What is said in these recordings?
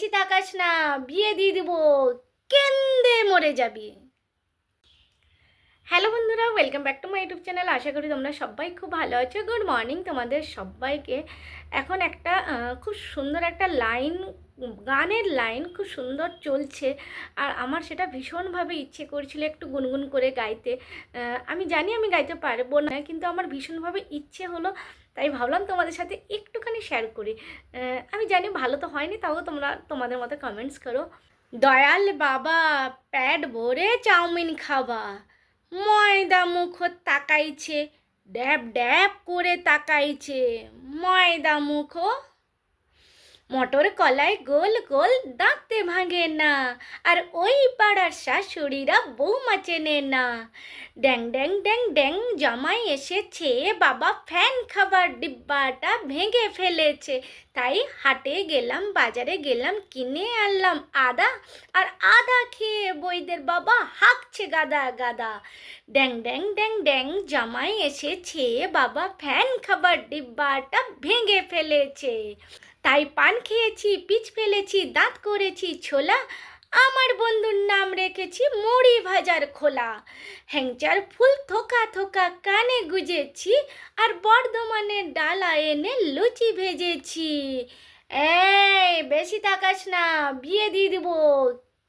বেশি তাকাস না বিয়ে দিয়ে দিব কেন্দে মরে যাবি। Welcome back to my YouTube channel আশা করি তোমরা সবাই খুব ভালো আছো। গুড মর্নিং তোমাদের সবাইকে। এখন একটা খুব সুন্দর একটা লাইন গানের লাইন খুব সুন্দর চলছে। আর আমার সেটা ভীষণভাবে ইচ্ছে করছিল একটু গুনগুন করে গাইতে। আমি জানি আমি গাইতে পারব না, কিন্তু আমার ভীষণভাবে ইচ্ছে হলো, তাই ভাবলাম তোমাদের সাথে একটুখানি শেয়ার করি। আমি জানি ভালো তো হয়নি, তাও তোমরা তোমাদের মতো কমেন্টস করো। দয়াল বাবা প্যাড ভরে চাউমিন খাবা। ময়দা মুখ তাকাইছে ড্যাব ড্যাব করে তাকাইছে ময়দা মুখ মটর কলাই গোল গোল দাঁতে ভাঙে না। আর ওই পাড়ার শাশুড়িরা বৌমা চেনে না। ড্যাং ড্যাং ড্যাং ড্যাং জামাই এসেছে, বাবা ফ্যান খাবার ডিব্বাটা ভেঙে ফেলেছে। তাই হাটে গেলাম, বাজারে গেলাম, কিনে আনলাম আদা। আর আদা খেয়ে বইদের বাবা হাঁকছে গাদা গাদা। ড্যাং ড্যাং ড্যাং ড্যাং জামাই এসেছে, বাবা ফ্যান খাবার ডিব্বাটা ভেঙে ফেলেছে। তাই পান খেয়েছি, পিচ ফেলেছি, দাঁত করেছি, ছোলা। আমার বন্ধুর নাম রেখেছি মুড়ি ভাজার খোলা। হ্যাংচার ফুল থোকা থোকা কানে গুজেছি আর বর্ধমানের ডালা এনে লুচি ভেজেছি। এই, বেশি তাকাস না, বিয়ে দিয়ে দিব।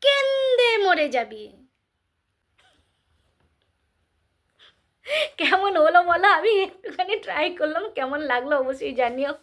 কেন্দে মরে যাবি। কেমন হলো বলো? আমি একটুখানি ট্রাই করলাম, কেমন লাগল অবশ্যই জানিও।